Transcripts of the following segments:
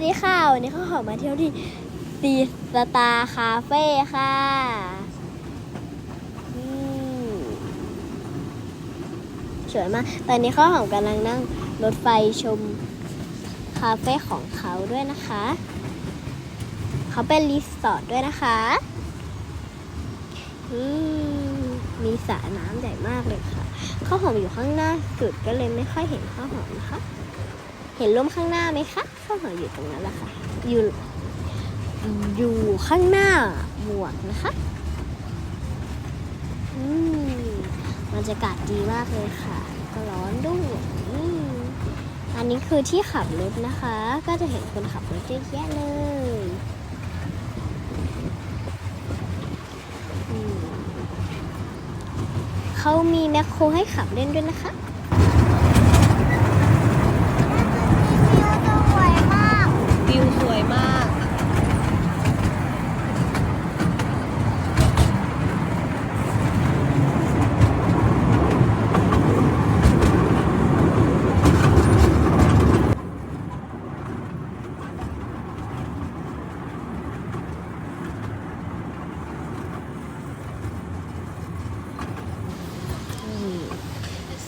วัสดีค่ะ วันนี้เขาขอมาเที่ยวที่ตีสตาคาเฟ่ค่ะอืมสวยมาก ตอนนี้เขาหอมกำลังนั่งรถไฟชมคาเฟ่ของเขาด้วยนะคะ เขาเป็นรีสอร์ทด้วยนะคะอืมมีสระน้ำใหญ่มากเลยค่ะข้าวหอมอยู่ข้างหน้าสุดก็เลยไม่ค่อยเห็นข้าวหอมนะคะ เห็นร่มข้างหน้าไหมคะข้าวหอมอยู่ตรงนั้นแหละค่ะ อยู่อยู่ข้างหน้าหมวกนะคะอืมบรรยากาศดีมากเลยค่ะ ก็ร้อนด้วยอืมอันนี้คือที่ขับรถนะคะ ก็จะเห็นคนขับรถเยอะแยะเลยอืมเขามีแมคโครให้ขับเล่นด้วยนะคะ วิวสวยมาก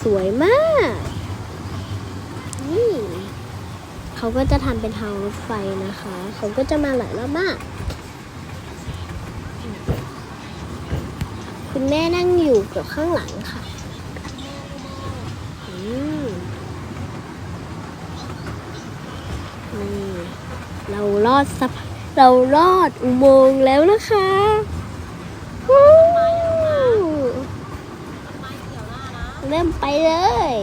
ส วยมาก นี่ เขาก็จะทำเป็นทางรถไฟนะคะ เขาก็จะมาหลายรอบมาก คุณแม่นั่งอยู่กับข้างหลังค่ะอืมนี่เรารอดสะพเรารอดอุโมงค์แล้วนะคะวู้ เริ่มไปเลย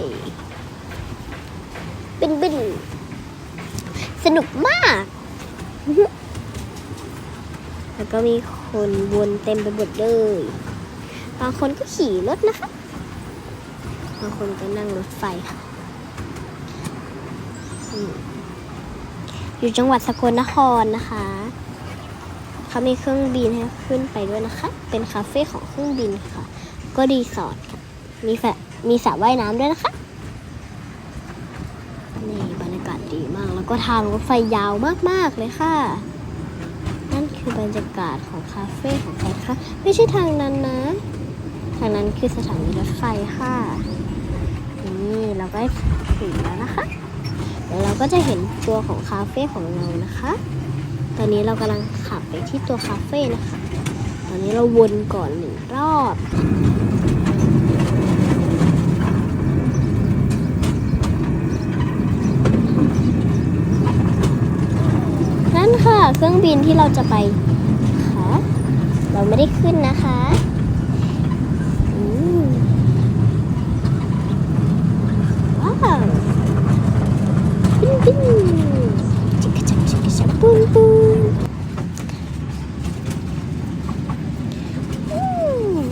บินบินสนุกมาก แล้วก็มีคนวนเต็มไปหมดเลย บางคนก็ขี่รถนะคะ บางคนก็นั่งรถไฟค่ะ อยู่จังหวัดสกลนครนะคะ เขามีเครื่องบินให้ขึ้นไปด้วยนะคะ เป็นคาเฟ่ของเครื่องบินค่ะ ก็รีสอร์ทค่ะมีแฟ มีสระว่ายน้ำด้วยนะคะ นี่บรรยากาศดีมาก แล้วก็ทางรถไฟยาวมาก ๆ เลยค่ะ นั่นคือบรรยากาศของคาเฟ่ของใครคะไม่ใช่ทางนั้นนะ ทางนั้นคือสถานีรถไฟค่ะ นี่เราก็ถึงแล้วนะคะ เดี๋ยวเราก็จะเห็นตัวของคาเฟ่ของเรานะคะ ตอนนี้เรากำลังขับไปที่ตัวคาเฟ่นะคะ ตอนนี้เราวนก่อนหนึ่งรอบ เครื่องบินที่เราจะไปค่ะเราไม่ได้ขึ้นนะคะว้าวบินบินจิกกะจักจิกกะจักปุ้นปุ้นอืม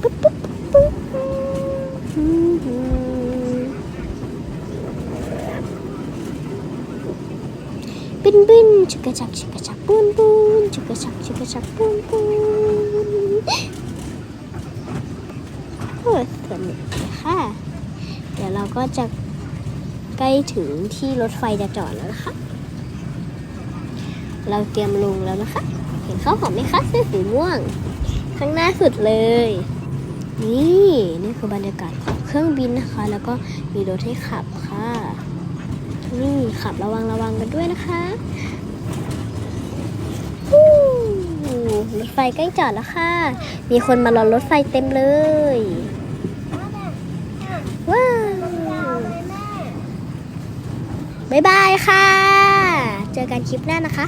บปุ๊บปุ๊บปุ๊บอืมอืม บินบินชิกกะจักชิกกะจักปูนปูนชิกกะจักชิกกะจักปูนปูนโอ้สนุกเลยค่ะ เดี๋ยวเราก็จะใกล้ถึงที่รถไฟจะจอดแล้วนะคะ เราเตรียมลงแล้วนะคะ เห็นข้าวหอมไหมคะเสื้อสีม่วง ข้างหน้าสุดเลย นี่นี่คือบรรยากาศของเครื่องบินนะคะ แล้วก็มีรถให้ขับค่ะ นี่ขับระวังระวังกันด้วยนะคะรถไฟใกล้จอดแล้วค่ะ มีคนมารอรถไฟเต็มเลย ว้าวบ๊ายบายค่ะ เจอกันคลิปหน้านะคะ